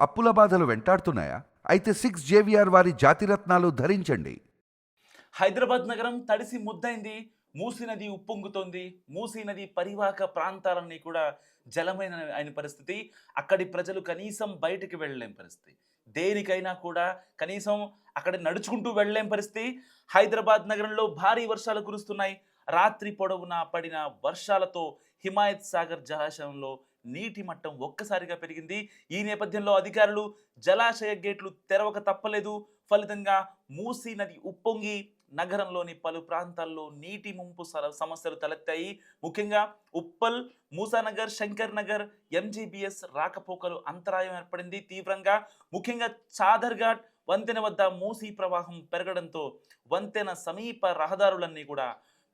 అప్పుల బాధలు వెంటాడుతున్నాయా? అయితే సిక్స్ జేవిఆర్ వారి జాతిరత్నాలు ధరించండి. హైదరాబాద్ నగరం తడిసి ముద్దైంది మూసీ నది ఉప్పొంగుతోంది మూసీ నది పరివాహక ప్రాంతాలన్నీ కూడా జలమైన అయిన పరిస్థితి. అక్కడి ప్రజలు కనీసం బయటికి వెళ్ళలేని పరిస్థితి. దేనికైనా కూడా కనీసం అక్కడ నడుచుకుంటూ వెళ్ళలేం పరిస్థితి. హైదరాబాద్ నగరంలో భారీ వర్షాలు కురుస్తున్నాయి. రాత్రి పొడవునా పడిన వర్షాలతో హిమాయత్ సాగర్ జలాశయంలో నీటి మట్టం ఒక్కసారిగా పెరిగింది. ఈ నేపథ్యంలో అధికారులు జలాశయ గేట్లు తెరవక తప్పలేదు. ఫలితంగా మూసీ నది ఉప్పొంగి నగరంలోని పలు ప్రాంతాల్లో నీటి ముంపు సమస్యలు తలెత్తాయి. ముఖ్యంగా ఉప్పల్ మూసానగర్ శంకర్ నగర్ ఎంజీబీఎస్ రాకపోకలు అంతరాయం ఏర్పడింది తీవ్రంగా. ముఖ్యంగా చాదర్ఘాట్ వంతెన వద్ద మూసీ ప్రవాహం పెరగడంతో వంతెన సమీప రహదారులన్నీ కూడా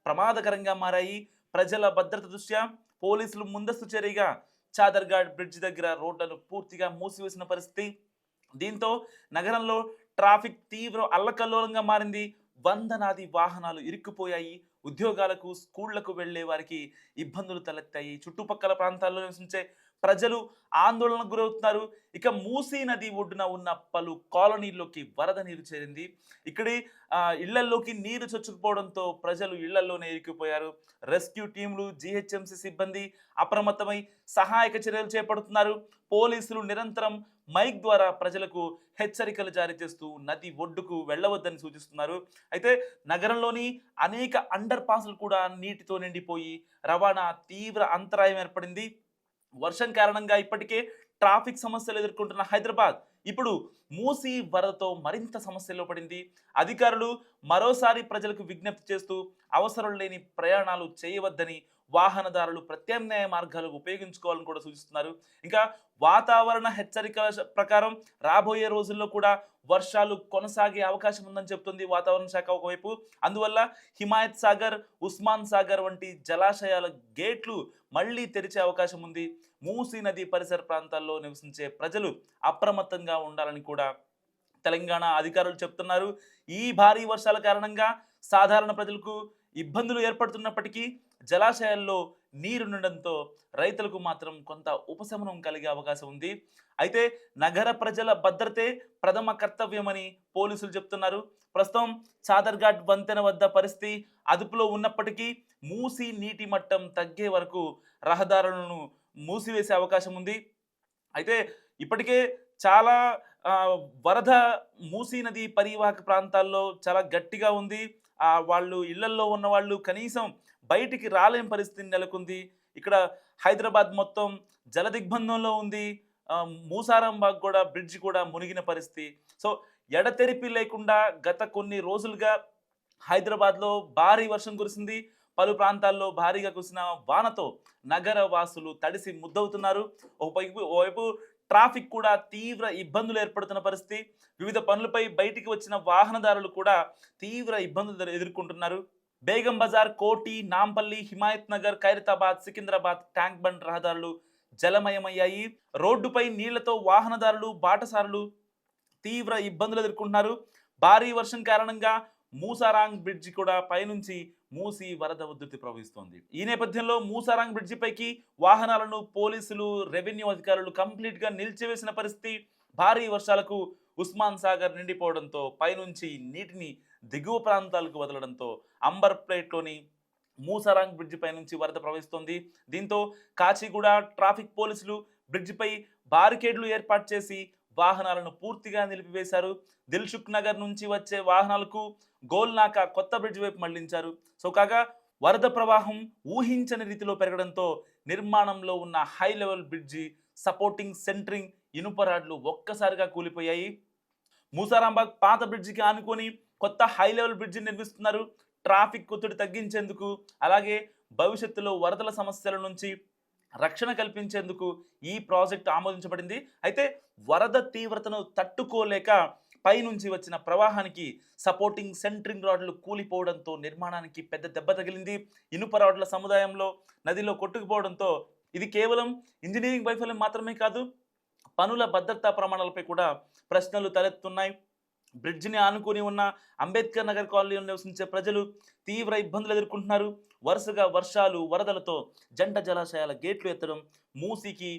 ప్రమాదకరంగా మారాయి. ప్రజల భద్రత దృష్ట్యా పోలీసులు ముందస్తు చర్యగా చాదర్ఘాట్ బ్రిడ్జ్ దగ్గర రోడ్లను పూర్తిగా మూసివేసిన పరిస్థితి. దీంతో నగరంలో ట్రాఫిక్ తీవ్ర అల్లకల్లోలంగా మారింది. వందనాది వాహనాలు ఇరుక్కుపోయాయి. ఉద్యోగాలకు స్కూళ్ళకు వెళ్ళే వారికి ఇబ్బందులు తలెత్తాయి. చుట్టుపక్కల ప్రాంతాల్లో నివసించే ప్రజలు ఆందోళనకు గురవుతున్నారు. ఇక మూసీ నది ఒడ్డున ఉన్న పలు కాలనీల్లోకి వరద నీరు చేరింది. ఇక్కడి ఇళ్ళల్లోకి నీరు చొచ్చుకుపోవడంతో ప్రజలు ఇళ్ళల్లోనే ఇరికిపోయారు. రెస్క్యూ టీంలు జీహెచ్ఎంసీ సిబ్బంది అప్రమత్తమై సహాయక చర్యలు చేపడుతున్నారు. పోలీసులు నిరంతరం మైక్ ద్వారా ప్రజలకు హెచ్చరికలు జారీ చేస్తూ నది ఒడ్డుకు వెళ్ళవద్దని సూచిస్తున్నారు. అయితే నగరంలోని అనేక అండర్ పాస్లు కూడా నీటితో నిండిపోయి రవాణా తీవ్ర అంతరాయం ఏర్పడింది. వర్షం కారణంగా ఇప్పటికే ట్రాఫిక్ సమస్యలు ఎదుర్కొంటున్న హైదరాబాద్ ఇప్పుడు మూసి వరదతో మరింత సమస్యల్లో పడింది. అధికారులు మరోసారి ప్రజలకు విజ్ఞప్తి చేస్తూ అవసరం లేని ప్రయాణాలు చేయవద్దని వాహనదారులు ప్రత్యామ్నాయ మార్గాలు ఉపయోగించుకోవాలని కూడా సూచిస్తున్నారు. ఇంకా వాతావరణ హెచ్చరికల ప్రకారం రాబోయే రోజుల్లో కూడా వర్షాలు కొనసాగే అవకాశం ఉందని చెప్తుంది వాతావరణ శాఖ ఒకవైపు. అందువల్ల హిమాయత్ సాగర్ ఉస్మాన్ సాగర్ వంటి జలాశయాల గేట్లు మళ్ళీ తెరిచే అవకాశం ఉంది. మూసీ నది పరిసర ప్రాంతాల్లో నివసించే ప్రజలు అప్రమత్తంగా ఉండాలని కూడా తెలంగాణ అధికారులు చెప్తున్నారు. ఈ భారీ వర్షాల కారణంగా సాధారణ ప్రజలకు ఇబ్బందులు ఏర్పడుతున్నప్పటికీ జలాశయాల్లో నీరుండడంతో రైతులకు మాత్రం కొంత ఉపశమనం కలిగే అవకాశం ఉంది. అయితే నగర ప్రజల భద్రతే ప్రథమ కర్తవ్యమని పోలీసులు చెప్తున్నారు. ప్రస్తుతం చాదర్ఘాట్ వంతెన వద్ద పరిస్థితి అదుపులో ఉన్నప్పటికీ మూసి నీటి మట్టం తగ్గే వరకు రహదారులను మూసివేసే అవకాశం ఉంది. అయితే ఇప్పటికే చాలా వరద మూసీ నది పరివాహక ప్రాంతాల్లో చాలా గట్టిగా ఉంది. వాళ్ళు ఇళ్ళల్లో ఉన్న వాళ్ళు కనీసం బయటికి రాలేని పరిస్థితి నెలకొంది. ఇక్కడ హైదరాబాద్ మొత్తం జల దిగ్బంధంలో ఉంది మూసారాంబాగ్ కూడా బ్రిడ్జ్ కూడా మునిగిన పరిస్థితి. సో ఎడతెరిపి లేకుండా గత కొన్ని రోజులుగా హైదరాబాద్లో భారీ వర్షం కురిసింది. పలు ప్రాంతాల్లో భారీగా కురిసిన వానతో నగర వాసులు తడిసి ముద్దవుతున్నారు. ఒకవైపు ఒకవైపు ట్రాఫిక్ కూడా తీవ్ర ఇబ్బందులు ఏర్పడుతున్న పరిస్థితి. వివిధ పనులపై బయటికి వచ్చిన వాహనదారులు కూడా తీవ్ర ఇబ్బందులు ఎదుర్కొంటున్నారు. బేగం బజార్ కోటి నాంపల్లి హిమాయత్ నగర్ ఖైరతాబాద్ సికింద్రాబాద్ ట్యాంక్ బండ్ రహదారులు జలమయమయ్యాయి. రోడ్డుపై నీళ్ళతో వాహనదారులు బాటసారులు తీవ్ర ఇబ్బందులు ఎదుర్కొంటున్నారు. భారీ వర్షం కారణంగా మూసారాంగ్ బ్రిడ్జి కూడా పైనుంచి మూసి వరద ఉధృతి ప్రవహిస్తోంది. ఈ నేపథ్యంలో మూసారాంగ్ బ్రిడ్జి పైకి వాహనాలను పోలీసులు రెవెన్యూ అధికారులు కంప్లీట్గా నిలిచివేసిన పరిస్థితి భారీ వర్షాలకు ఉస్మాన్ సాగర్ నిండిపోవడంతో పైనుంచి నీటిని దిగువ ప్రాంతాలకు వదలడంతో అంబర్ ప్లేట్లోని మూసారాంగ్ బ్రిడ్జి పై నుంచి వరద ప్రవహిస్తోంది. దీంతో కాచిగూడ ట్రాఫిక్ పోలీసులు బ్రిడ్జిపై బారికేడ్లు ఏర్పాటు చేసి వాహనాలను పూర్తిగా నిలిపివేశారు. దిల్సుఖ్ నగర్ నుంచి వచ్చే వాహనాలకు గోల్నాక కొత్త బ్రిడ్జ్ వైపు మళ్ళించారు. సో కాగా వరద ప్రవాహం ఊహించని రీతిలో పెరగడంతో నిర్మాణంలో ఉన్న high level bridge supporting centering ఇనుప రాడ్లు ఒక్కసారిగా కూలిపోయాయి. మూసారాంబాగ్ పాత బ్రిడ్జికి ఆనుకొని కొత్త హై లెవెల్ బ్రిడ్జి నిర్మిస్తున్నారు. ట్రాఫిక్ ఒత్తిడి తగ్గించేందుకు అలాగే భవిష్యత్తులో వరదల సమస్యల నుంచి రక్షణ కల్పించేందుకు ఈ ప్రాజెక్ట్ ఆమోదించబడింది. అయితే వరద తీవ్రతను తట్టుకోలేక పైనుంచి వచ్చిన ప్రవాహానికి సపోర్టింగ్ సెంట్రింగ్ రాడ్లు కూలిపోవడంతో నిర్మాణానికి పెద్ద దెబ్బ తగిలింది. ఇనుప రాడ్ల సముదాయంలో నదిలో కొట్టుకుపోవడంతో ఇది కేవలం ఇంజనీరింగ్ వైఫల్యం మాత్రమే కాదు పనుల భద్రతా ప్రమాణాలపై కూడా ప్రశ్నలు తలెత్తున్నాయి. బ్రిడ్జిని ఆనుకుని ఉన్న అంబేద్కర్ నగర్ కాలనీలో నివసించే ప్రజలు తీవ్ర ఇబ్బందులు ఎదుర్కొంటున్నారు. వరుసగా వర్షాలు వరదలతో జంట జలాశయాల గేట్లు ఎత్తడం మూసీకి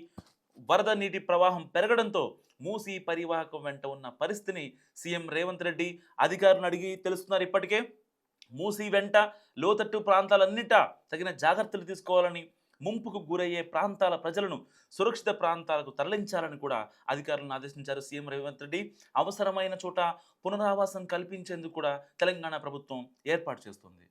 వరద నీటి ప్రవాహం పెరగడంతో మూసీ పరివాహకం వెంట ఉన్న పరిస్థితిని సీఎం రేవంత్ రెడ్డి అధికారులను అడిగి తెలుస్తున్నారు ఇప్పటికే. మూసీ వెంట లోతట్టు ప్రాంతాలన్నిటా తగిన జాగ్రత్తలు తీసుకోవాలని ముంపుకు గురయ్యే ప్రాంతాల ప్రజలను సురక్షిత ప్రాంతాలకు తరలించాలని కూడా అధికారులను ఆదేశించారు సీఎం రేవంత్ రెడ్డి. అవసరమైన చోట పునరావాసం కల్పించేందుకు కూడా తెలంగాణ ప్రభుత్వం ఏర్పాటు చేస్తుంది.